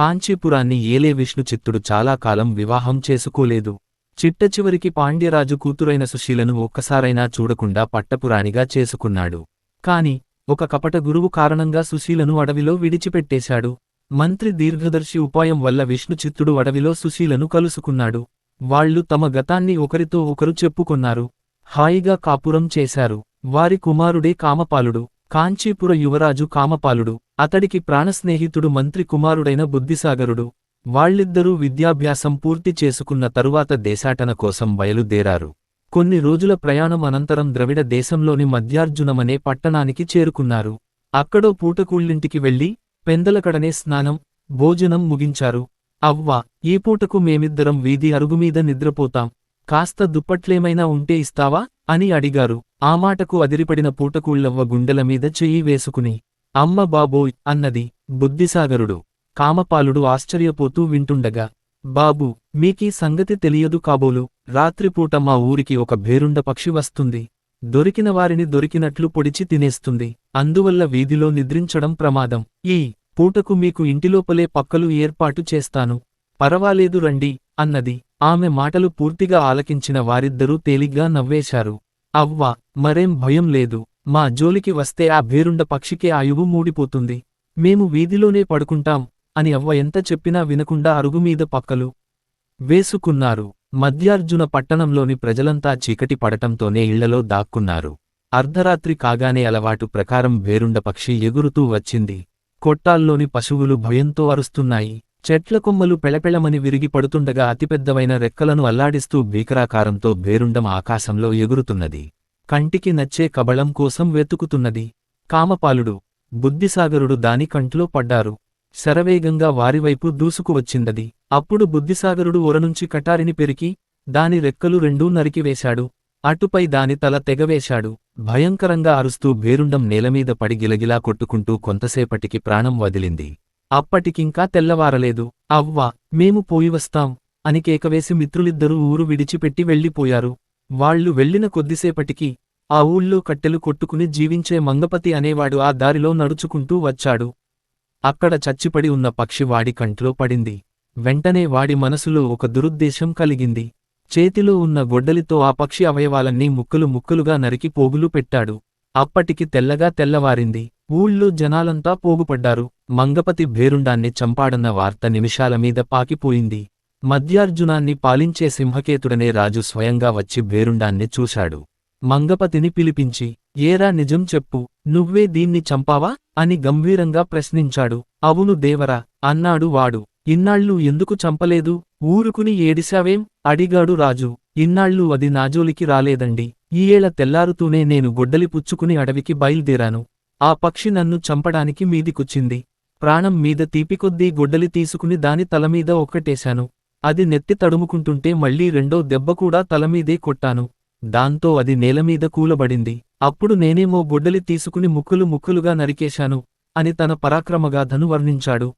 కాంచీపురాన్ని ఏలే విష్ణుచిత్తుడు చాలా కాలం వివాహం చేసుకోలేదు. చిట్టచివరికి పాండ్యరాజు కూతురైన సుశీలను ఒక్కసారైనా చూడకుండా పట్టపురాణిగా చేసుకున్నాడు. కాని ఒక కపట గురువు కారణంగా సుశీలను అడవిలో విడిచిపెట్టేశాడు. మంత్రి దీర్ఘదర్శి ఉపాయం వల్ల విష్ణుచిత్తుడు అడవిలో సుశీలను కలుసుకున్నాడు. వాళ్ళు తమ గతాన్ని ఒకరితో ఒకరు చెప్పుకొన్నారు. హాయిగా కాపురం చేశారు. వారి కుమారుడే కామపాలుడు. కాంచీపుర యువరాజు కామపాలుడు అతడికి ప్రాణస్నేహితుడు మంత్రి కుమారుడైన బుద్ధిసాగరుడు. వాళ్ళిద్దరూ విద్యాభ్యాసం పూర్తి చేసుకున్న తరువాత దేశాటన కోసం బయలుదేరారు. కొన్ని రోజుల ప్రయాణం అనంతరం ద్రవిడ దేశంలోని మధ్యార్జునమనే పట్టణానికి చేరుకున్నారు. అక్కడో పూటకూళ్ళింటికి వెళ్ళి పెందలకడనే స్నానం భోజనం ముగించారు. అవ్వా ఈ పూటకు మేమిద్దరం వీధి అరుగుమీద నిద్రపోతాం. కాస్త దుప్పట్లేమైనా ఉంటే ఇస్తావా? అని అడిగారు. ఆ మాటకు అదిరిపడిన పూటకూళ్ళవ్వ గుండెల మీద చెయ్యి వేసుకుని అమ్మ బాబోయ్ అన్నది బుద్ధిసాగరుడు. కామపాలుడు ఆశ్చర్యపోతూ వింటుండగా బాబు మీకీ సంగతి తెలియదు కాబోలు రాత్రిపూట మా ఊరికి ఒక భేరుండ పక్షి వస్తుంది. దొరికిన వారిని దొరికినట్లు పొడిచి తినేస్తుంది. అందువల్ల వీధిలో నిద్రించడం ప్రమాదం. ఈ పూటకు మీకు ఇంటిలోపలే పక్కలు ఏర్పాటు చేస్తాను. పరవాలేదు రండి అన్నది. ఆమె మాటలు పూర్తిగా ఆలకించిన వారిద్దరూ తేలిగ్గా నవ్వేశారు. అవ్వా మరేం భయం లేదు. మా జోలికి వస్తే ఆ భేరుండ పక్షికే ఆయువు మూడిపోతుంది. మేము వీధిలోనే పడుకుంటాం అని అవ్వ ఎంత చెప్పినా వినకుండా అరుగుమీద పక్కలు వేసుకున్నారు. మధ్యార్జున పట్టణంలోని ప్రజలంతా చీకటి పడటంతోనే ఇళ్ళలో దాక్కున్నారు. అర్ధరాత్రి కాగానే అలవాటు ప్రకారం వేరుండ పక్షి ఎగురుతూ వచ్చింది. కొట్టాల్లోని పశువులు భయంతో అరుస్తున్నాయి. చెట్ల కొమ్మలు పెళపెళమని విరిగి పడుతుండగా అతిపెద్దవైన రెక్కలను అల్లాడిస్తూ భీకరాకారంతో భేరుండం ఆకాశంలో ఎగురుతున్నది. కంటికి నచ్చే కబళం కోసం వెతుకుతున్నది. కామపాలుడు బుద్ధిసాగరుడు దాని కంట్లో పడ్డారు. శరవేగంగా వారివైపు దూసుకువచ్చిందది అప్పుడు బుద్ధిసాగరుడు ఒరనుంచి కటారిని పెరికి దాని రెక్కలు రెండూ నరికివేశాడు అటుపై దాని తల తెగవేశాడు భయంకరంగా అరుస్తూ భేరుండం నేలమీద పడి గిలగిలా కొట్టుకుంటూ కొంతసేపటికి ప్రాణం వదిలింది. అప్పటికింకా తెల్లవారలేదు. అవ్వా మేము పోయి వస్తాం అని కేకవేసి మిత్రులిద్దరూ ఊరు విడిచిపెట్టి వెళ్ళిపోయారు. వాళ్ళు వెళ్ళిన కొద్దిసేపటికి ఆ ఊళ్ళో కట్టెలు కొట్టుకుని జీవించే మంగపతి అనేవాడు ఆ దారిలో నడుచుకుంటూ వచ్చాడు. అక్కడ చచ్చిపడి ఉన్న పక్షి వాడి కంట్లో పడింది. వెంటనే వాడి మనసులో ఒక దురుద్దేశం కలిగింది. చేతిలో ఉన్న గొడ్డలితో ఆ పక్షి అవయవాలన్నీ ముక్కలు ముక్కలుగా నరికి పోగులు పెట్టాడు. అప్పటికి తెల్లగా తెల్లవారింది. ఊళ్ళో జనాలంతా పోగుపడ్డారు. మంగపతి భేరుండాన్ని చంపాడన్న వార్త నిమిషాల మీద పాకిపోయింది. మధ్యార్జునాన్ని పాలించే సింహకేతుడనే రాజు స్వయంగా వచ్చి భేరుండాన్ని చూశాడు. మంగపతిని పిలిపించి ఏరా నిజం చెప్పు నువ్వే దీన్ని చంపావా? అని గంభీరంగా ప్రశ్నించాడు. అవును దేవరా అన్నాడు వాడు. ఇన్నాళ్ళు ఎందుకు చంపలేదు? ఊరుకుని ఏడిశావేం? అడిగాడు రాజు. ఇన్నాళ్ళు అది నాజోలికి రాలేదండి. ఈ తెల్లారుతూనే నేను గొడ్డలి పుచ్చుకుని అడవికి బయల్దేరాను. ఆ పక్షి నన్ను చంపడానికి మీదికొచ్చింది. ప్రాణం మీద తీపికొద్దీ గొడ్డలి తీసుకుని దాని తలమీద ఒక్కటేశాను. అది నెత్తి తడుముకుంటుంటే మళ్ళీ రెండో దెబ్బ కూడా తలమీదే కొట్టాను. దాంతో అది నేలమీద కూలబడింది. అప్పుడు నేనేమో గొడ్డలి తీసుకుని ముక్కులు ముక్కులుగా నరికేశాను అని తన పరాక్రమగాథను వర్ణించాడు.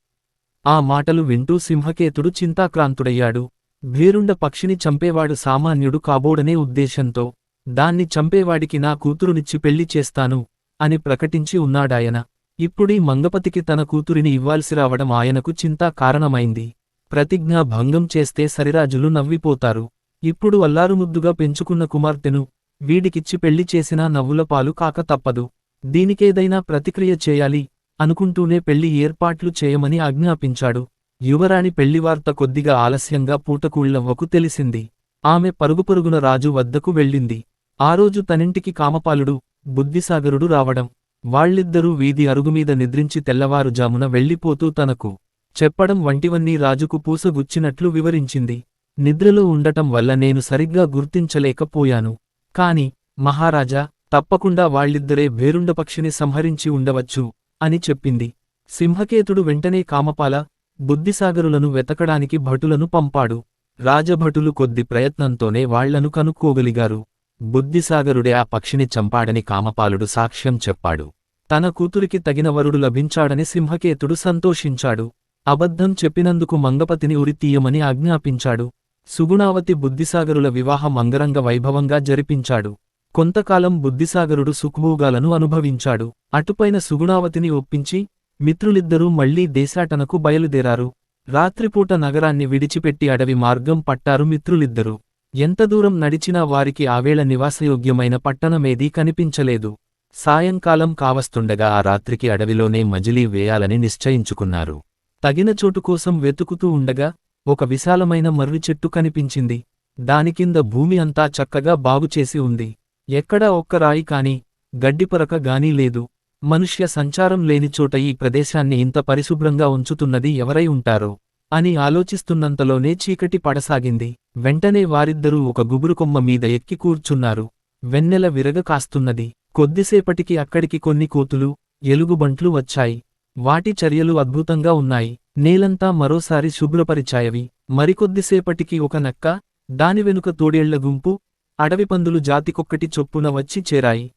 ఆ మాటలు వింటూ సింహకేతుడు చింతాక్రాంతుడయ్యాడు. భీరుండ పక్షిని చంపేవాడు సామాన్యుడు కాబోడనే ఉద్దేశంతో దాన్ని చంపేవాడికి నా కూతురునిచ్చి పెళ్ళి చేస్తాను అని ప్రకటించి ఉన్నాడాయన. ఇప్పుడీ మంగపతికి తన కూతురిని ఇవ్వాల్సి రావడం ఆయనకు చింతా కారణమైంది. ప్రతిజ్ఞా భంగం చేస్తే సరిరాజులు నవ్విపోతారు. ఇప్పుడు అల్లారుముద్దుగా పెంచుకున్న కుమార్తెను వీడికిచ్చి పెళ్ళి చేసినా నవ్వుల పాలు కాక తప్పదు. దీనికేదైనా ప్రతిక్రియ చేయాలి అనుకుంటూనే పెళ్ళి ఏర్పాట్లు చేయమని ఆజ్ఞాపించాడు. యువరాణి పెళ్ళివార్త కొద్దిగా ఆలస్యంగా పూటకూళ్ళవ్వకు తెలిసింది. ఆమె పరుగుపరుగున రాజు వద్దకు వెళ్ళింది. ఆ రోజు తనింటికి కామపాలుడు బుద్ధిసాగరుడు రావడం వాళ్ళిద్దరూ వీధి అరుగుమీద నిద్రించి తెల్లవారుజామున వెళ్ళిపోతూ తనకు చెప్పడం వంటివన్నీ రాజుకు పూసగుచ్చినట్లు వివరించింది. నిద్రలో ఉండటం వల్ల నేను సరిగ్గా గుర్తించలేకపోయాను. కాని మహారాజా తప్పకుండా వాళ్ళిద్దరే భేరుండపక్షిని సంహరించి ఉండవచ్చు అని చెప్పింది. సింహకేతుడు వెంటనే కామపాల బుద్ధిసాగరులను వెతకడానికి భటులను పంపాడు. రాజభటులు కొద్ది ప్రయత్నంతోనే వాళ్ళను కనుక్కోగలిగారు. బుద్ధిసాగరుడే ఆ పక్షిని చంపాడని కామపాలుడు సాక్ష్యం చెప్పాడు. తన కూతురికి తగిన వరుడు లభించాడని సింహకేతుడు సంతోషించాడు. అబద్ధం చెప్పినందుకు మంగపతిని ఉరితీయమని ఆజ్ఞాపించాడు. సుగుణావతి బుద్ధిసాగరుల వివాహం అంగరంగ వైభవంగా జరిపించాడు. కొంతకాలం బుద్ధిసాగరుడు సుఖభోగాలను అనుభవించాడు. అటుపైన సుగుణావతిని ఒప్పించి మిత్రులిద్దరూ మళ్ళీ దేశాటనకు బయలుదేరారు. రాత్రిపూట నగరాన్ని విడిచిపెట్టి అడవి మార్గం పట్టారు మిత్రులిద్దరూ. ఎంత దూరం నడిచినా వారికి ఆవేళ నివాసయోగ్యమైన పట్టణమేదీ కనిపించలేదు. సాయంకాలం కావస్తుండగా ఆ రాత్రికి అడవిలోనే మజిలీ వేయాలని నిశ్చయించుకున్నారు. తగిన చోటు కోసం వెతుకుతూ ఉండగా ఒక విశాలమైన మర్రి చెట్టు కనిపించింది. దానికింద భూమి అంతా చక్కగా బాగుచేసి ఉంది. ఎక్కడా ఒక్క రాయి కాని గడ్డిపరక గానీ లేదు. మనుష్య సంచారం లేని చోట ఈ ప్రదేశాన్ని ఇంత పరిశుభ్రంగా ఉంచుతున్నది ఎవరై ఉంటారో? అని ఆలోచిస్తున్నంతలోనే చీకటి పడసాగింది. వెంటనే వారిద్దరూ ఒక గుబురుకొమ్మ మీద ఎక్కి కూర్చున్నారు. వెన్నెల విరగ కాస్తున్నది. కొద్దిసేపటికి అక్కడికి కొన్ని కోతులు ఎలుగుబంట్లు వచ్చాయి. వాటి చర్యలు అద్భుతంగా ఉన్నాయి. నేలంతా మరోసారి శుభ్రపరిచాయవి. మరికొద్దిసేపటికి ఒక నక్క దాని వెనుక తోడేళ్ళ గుంపు అడవిపందులు జాతికొక్కటి చొప్పున వచ్చి చేరాయి.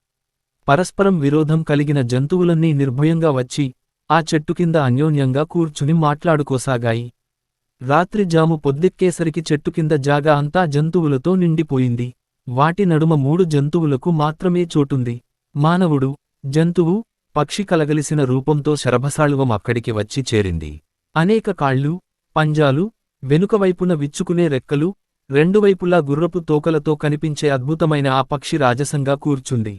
పరస్పరం విరోధం కలిగిన జంతువులన్నీ నిర్భయంగా వచ్చి ఆ చెట్టు కింద అన్యోన్యంగా కూర్చుని మాట్లాడుకోసాగాయి. రాత్రి జాము పొద్దెక్కేసరికి చెట్టు కింద జాగా అంతా జంతువులతో నిండిపోయింది. వాటి నడుమ మూడు జంతువులకు మాత్రమే చోటుంది. మానవుడు జంతువు పక్షి కలగలిసిన రూపంతో శరభసాళువం అక్కడికి వచ్చి చేరింది. అనేక కాళ్ళు పంజాలు వెనుకవైపున విచ్చుకునే రెక్కలు రెండువైపులా గుర్రపు తోకలతో కనిపించే అద్భుతమైన ఆ పక్షి రాజసంగా కూర్చుంది.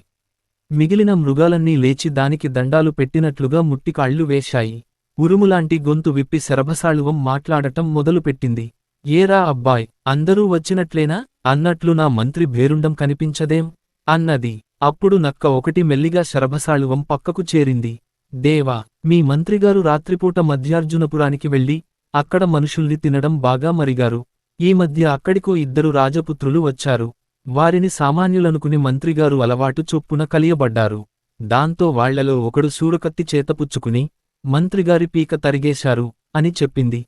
మిగిలిన మృగాలన్నీ లేచి దానికి దండాలు పెట్టినట్లుగా ముట్టికాళ్ళు వేశాయి. ఉరుములాంటి గొంతు విప్పి శరభసాళువం మాట్లాడటం మొదలుపెట్టింది. ఏరా అబ్బాయ్ అందరూ వచ్చినట్లేనా? అన్నట్లు నా మంత్రి భేరుండం కనిపించదేం అన్నది. అప్పుడు నక్క ఒకటి మెల్లిగా శరభసాళువం పక్కకు చేరింది. దేవా మీ మంత్రిగారు రాత్రిపూట మధ్యార్జునపురానికి వెళ్ళి అక్కడ మనుషుల్ని తినడం బాగా మరిగారు. ఈ మధ్య అక్కడికో ఇద్దరు రాజపుత్రులు వచ్చారు. వారిని సామాన్యులనుకుని మంత్రిగారు అలవాటు చొప్పున కలియబడ్డారు. దాంతో వాళ్ళలో ఒకడు సూరకత్తి చేతపుచ్చుకుని మంత్రిగారి పీక తరిగేశారు అని చెప్పింది.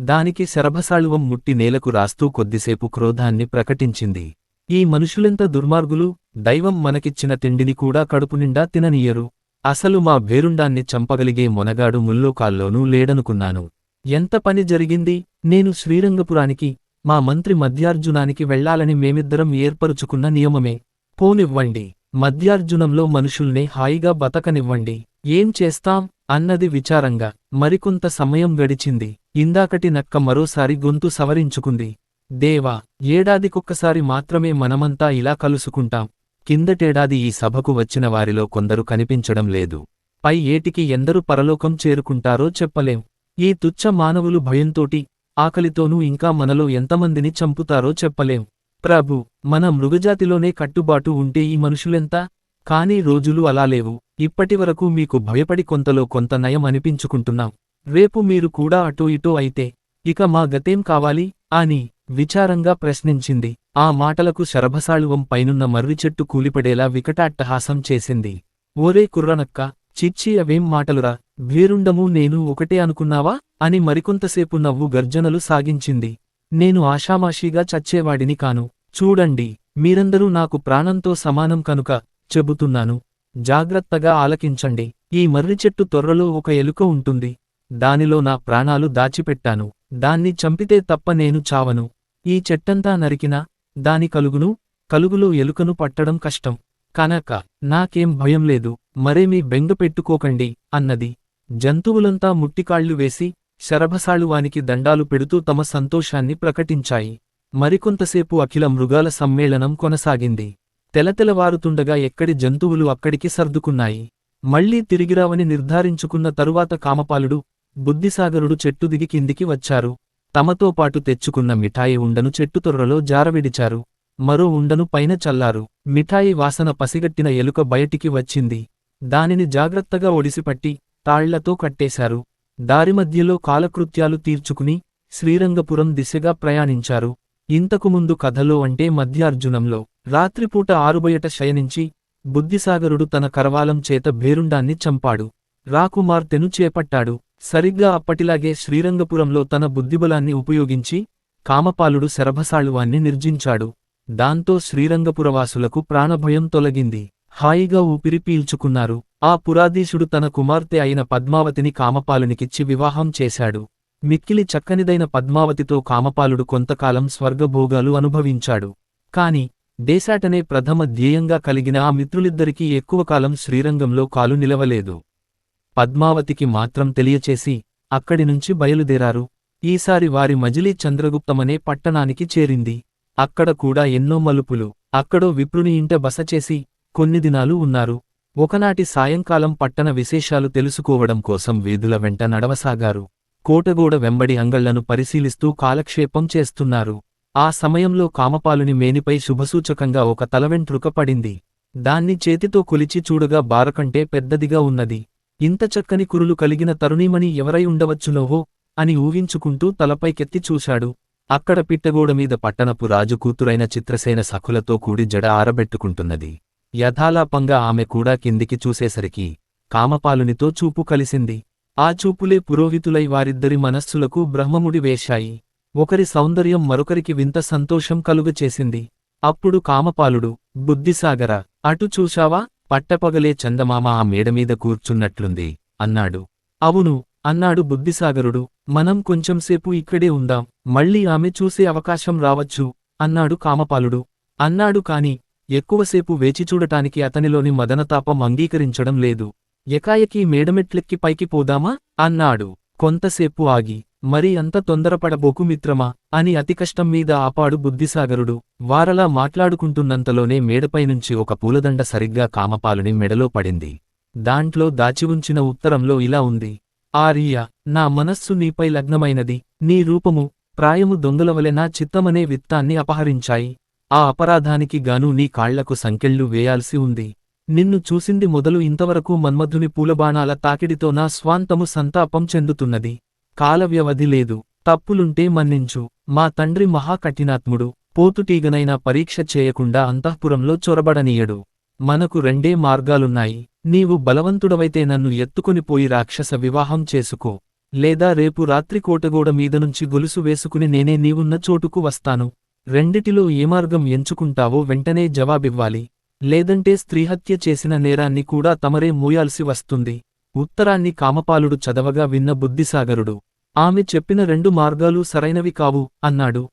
దానికి శరభసాళువం ముట్టి నేలకు రాస్తూ కొద్దిసేపు క్రోధాన్ని ప్రకటించింది. ఈ మనుషులెంత దుర్మార్గులు దైవం మనకిచ్చిన తిండిని కూడా కడుపునిండా తిననీయరు. అసలు మా భేరుండాన్ని చంపగలిగే మొనగాడు ముల్లోకాల్లోనూ లేడనుకున్నాను. ఎంత పని జరిగింది? నేను శ్రీరంగపురానికి మా మంత్రి మధ్యార్జునానికి వెళ్ళాలని మేమిద్దరం ఏర్పరుచుకున్న నియమమే. పోనివ్వండి. మధ్యార్జునంలో మనుషుల్నే హాయిగా బతకనివ్వండి. ఏం చేస్తాం? అన్నది విచారంగా మరికొంత సమయం గడిచింది. ఇందాకటి నక్క మరోసారి గొంతు సవరించుకుంది. దేవా ఏడాదికొక్కసారి మాత్రమే మనమంతా ఇలా కలుసుకుంటాం. కిందటేడాది ఈ సభకు వచ్చిన వారిలో కొందరు కనిపించడం లేదు. పై ఏటికి ఎందరు పరలోకం చేరుకుంటారో చెప్పలేం. ఈ తుచ్చ మానవులు భయంతోటి ఆకలితోనూ ఇంకా మనలో ఎంతమందిని చంపుతారో చెప్పలేం. ప్రభు మన మృగజాతిలోనే కట్టుబాటు ఉంటే ఈ మనుషులెంత? కానీ రోజులు అలా లేవు. ఇప్పటివరకు మీకు భయపడి కొంతలో కొంత నయం అనిపించుకుంటున్నాం. రేపు మీరు కూడా అటూ ఇటూ అయితే ఇక మా గతేం కావాలి? అని విచారంగా ప్రశ్నించింది. ఆ మాటలకు శరభసాళువం పైనున్న మర్రి చెట్టు కూలిపడేలా వికటాట్టహాసం చేసింది. ఓరే కుర్రనక్క చిచ్చి అవేం మాటలురా? భేరుండము నేను ఒకటే అనుకున్నావా? అని మరికొంతసేపు నవ్వు గర్జనలు సాగించింది. నేను ఆషామాషీగా చచ్చేవాడిని కాను. చూడండి మీరందరూ నాకు ప్రాణంతో సమానం కనుక చెబుతున్నాను. జాగ్రత్తగా ఆలకించండి. ఈ మర్రి చెట్టు తొర్రలో ఒక ఎలుక ఉంటుంది. దానిలో నా ప్రాణాలు దాచిపెట్టాను. దాన్ని చంపితే తప్ప నేను చావను. ఈ చెట్టంతా నరికినా దాని కలుగును కలుగులో ఎలుకను పట్టడం కష్టం. కనక నాకేం భయం లేదు. మరేమీ బెంగ పెట్టుకోకండి అన్నది. జంతువులంతా ముట్టికాళ్ళు వేసి శరభసాళువానికి దండాలు పెడుతూ తమ సంతోషాన్ని ప్రకటించాయి. మరికొంతసేపు అఖిల మృగాల సమ్మేళనం కొనసాగింది. తెలతెలవారుతుండగా ఎక్కడి జంతువులు అక్కడికి సర్దుకున్నాయి. మళ్ళీ తిరిగిరావని నిర్ధారించుకున్న తరువాత కామపాలుడు బుద్ధిసాగరుడు చెట్టు దిగి కిందికి వచ్చారు. తమతో పాటు తెచ్చుకున్న మిఠాయి ఉండను చెట్టు తొర్రలో జారవిడిచారు. మరో ఉండను పైన చల్లారు. మిఠాయి వాసన పసిగట్టిన ఎలుక బయటికి వచ్చింది. దానిని జాగ్రత్తగా ఒడిసిపట్టి తాళ్ళతో కట్టేశారు. దారిమధ్యలో కాలకృత్యాలు తీర్చుకుని శ్రీరంగపురం దిశగా ప్రయాణించారు. ఇంతకుముందు కథలో అంటే మధ్యార్జునంలో రాత్రిపూట ఆరుబయట శయనించి బుద్ధిసాగరుడు తన కరవాలం చేత భేరుండాన్ని చంపాడు. రాకుమార్తెను చేపట్టాడు. సరిగ్గా అప్పటిలాగే శ్రీరంగపురంలో తన బుద్ధిబలాన్ని ఉపయోగించి కామపాలుడు శరభసాళువాన్ని నిర్జించాడు. దాంతో శ్రీరంగపురవాసులకు ప్రాణభయం తొలగింది. హాయిగా ఊపిరి పీల్చుకున్నారు. ఆ పురాధీశుడు తన కుమార్తె అయిన పద్మావతిని కామపాలునికిచ్చి వివాహం చేశాడు. మిక్కిలి చక్కనిదైన పద్మావతితో కామపాలుడు కొంతకాలం స్వర్గభోగాలు అనుభవించాడు. కాని దేశాటనే ప్రథమ ధ్యేయంగా కలిగిన ఆ మిత్రులిద్దరికీ ఎక్కువ కాలం శ్రీరంగంలో కాలు నిలవలేదు. పద్మావతికి మాత్రం తెలియచేసి అక్కడి నుంచి బయలుదేరారు. ఈసారి వారి మజిలీ చంద్రగుప్తమనే పట్టణానికి చేరింది. అక్కడ కూడా ఎన్నో మలుపులు అక్కడో విప్రుని ఇంట బస చేసి కొన్ని దినాలు ఉన్నారు. ఒకనాటి సాయంకాలం పట్టణ విశేషాలు తెలుసుకోవడం కోసం వీధుల వెంట నడవసాగారు. కోటగూడ వెంబడి అంగళ్ళను పరిశీలిస్తూ కాలక్షేపం చేస్తున్నారు. ఆ సమయంలో కామపాలుని మేనిపై శుభసూచకంగా ఒక తలవెంట్రుక పడింది. దాన్ని చేతితో కొలిచి చూడగా బారకంటే పెద్దదిగా ఉన్నది. ఇంత చక్కని కురులు కలిగిన తరుణీమణి ఎవరై ఉండవచ్చునోవో అని ఊహించుకుంటూ తలపైకెత్తి చూశాడు. అక్కడ పిట్టగోడమీద పట్టణపు రాజు కూతురైన చిత్రసేన సఖులతో కూడి జడ ఆరబెట్టుకుంటున్నది. యథాలాపంగా ఆమె కూడా కిందికి చూసేసరికి కామపాలునితో చూపు కలిసింది. ఆ చూపులే పురోహితులై వారిద్దరి మనస్సులకు బ్రహ్మముడి వేశాయి. ఒకరి సౌందర్యం మరొకరికి వింత సంతోషం కలుగచేసింది. అప్పుడు కామపాలుడు బుద్ధిసాగర అటు చూశావా? పట్టపగలే చందమామ ఆ మేడమీద కూర్చున్నట్లుంది అన్నాడు. అవును అన్నాడు బుద్ధిసాగరుడు. మనం కొంచెంసేపు ఇక్కడే ఉందాం మళ్ళీ ఆమె చూసే అవకాశం రావచ్చు అన్నాడు కామపాలుడు. అన్నాడు కాని ఎక్కువసేపు వేచిచూడటానికి అతనిలోని మదనతాపం అంగీకరించడం లేదు. ఎకాయకి మేడమెట్లెక్కి పైకి పోదామా? అన్నాడు. కొంతసేపు ఆగి మరి అంత తొందరపడబోకు మిత్రమా? అని అతి కష్టం మీద ఆపాడు బుద్ధిసాగరుడు. వారలా మాట్లాడుకుంటున్నంతలోనే మేడపైనుంచి ఒక పూలదండ సరిగ్గా కామపాలుని మెడలో పడింది. దాంట్లో దాచి ఉంచిన ఉత్తరంలో ఇలా ఉంది. ఆర్య నా మనస్సు నీపై లగ్నమైనది. నీ రూపము ప్రాయము దొంగలవలె నా చిత్తమనే విత్తాన్ని అపహరించాయి. ఆ అపరాధానికి గాను నీ కాళ్ళకు సంకెళ్ళు వేయాల్సి ఉంది. నిన్ను చూసింది మొదలు ఇంతవరకు మన్మధుని పూలబాణాల తాకిడితో నా స్వాంతము సంతాపం చెందుతున్నది. కాలవ్యవధి లేదు. తప్పులుంటే మన్నించు. మా తండ్రి మహాకఠినాత్ముడు. పోతుటీగనైనా పరీక్ష చేయకుండా అంతఃపురంలో చొరబడనీయడు. మనకు రెండే మార్గాలున్నాయి. నీవు బలవంతుడవైతే నన్ను ఎత్తుకుని పోయి రాక్షస వివాహం చేసుకో. లేదా రేపు రాత్రి కోటగోడ మీదనుంచి గొలుసు వేసుకుని నేనే నీవున్న చోటుకు వస్తాను. రెండిటిలో ఏ మార్గం ఎంచుకుంటావో వెంటనే జవాబివ్వాలి. లేదంటే స్త్రీహత్య చేసిన నేరాన్ని కూడా తమరే మూయాల్సి వస్తుంది. ఉత్తరాన్ని కామపాలుడు చదవగా విన్న బుద్ధిసాగరుడు. ఆమె చెప్పిన రెండు మార్గాలు సరైనవి కావు అన్నాడు.